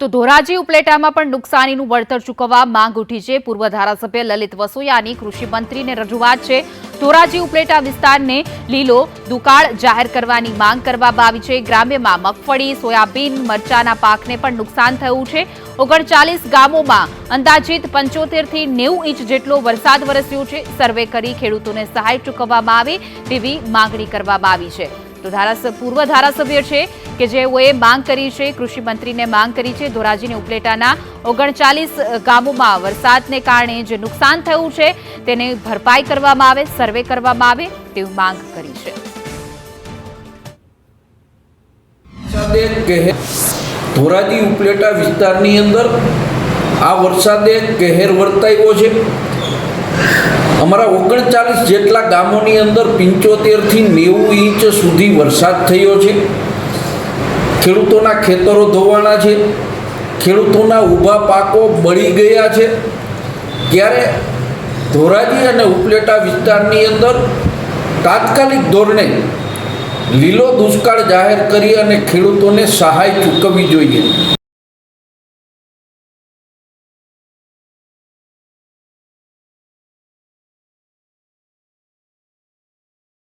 તો ધોરાજી ઉપલેટામાં પણ નુકસાનીનું વળતર ચૂકવવા માંગ ઉઠી છે. પૂર્વ ધારાસભ્ય લલિત વસોયાની કૃષિમંત્રીને રજૂઆત છે. ધોરાજી ઉપલેટા વિસ્તારને લીલો દુકાળ જાહેર કરવાની માંગ કરવામાં આવી છે. ગ્રામ્યમાં મગફળી, સોયાબીન, મરચાના પાકને પણ નુકસાન થયું છે. ઓગણચાલીસ ગામોમાં અંદાજિત પંચોતેરથી નેવું ઇંચ જેટલો વરસાદ વરસ્યો છે. સર્વે કરી ખેડૂતોને સહાય ચૂકવવામાં આવે તેવી માંગણી કરવામાં આવી છે. તો ધારાસભ્ય પૂર્વ ધારાસભ્ય છે કે જેઓએ માંગ કરી છે, કૃષિ મંત્રીને માંગ કરી છે, ધોરાજીની ઉપલેટાના ઓગણચાલીસ ગામોમાં વરસાદને કારણે જે નુકસાન થયું છે, તેને ભરપાઈ કરવામાં આવે, સર્વે કરવામાં આવે તેવી માંગ કરી છે. ધોરાજી ઉપલેટા વિસ્તારની અંદર આ વરસાદે કહેર વર્તાયો છે. અમારા ઓગણચાલીસ જેટલા ગામોની અંદર પંચોતેરથી નેવું ઇંચ સુધી વરસાદ થયો છે. ખેડૂતોના ખેતરો ધોવાણા છે. ખેડૂતોના ઊભા પાકો બળી ગયા છે. ત્યારે ધોરાજી અને ઉપલેટા વિસ્તારની અંદર તાત્કાલિક ધોરણે લીલો દુષ્કાળ જાહેર કરી અને ખેડૂતોને સહાય ચૂકવવી જોઈએ.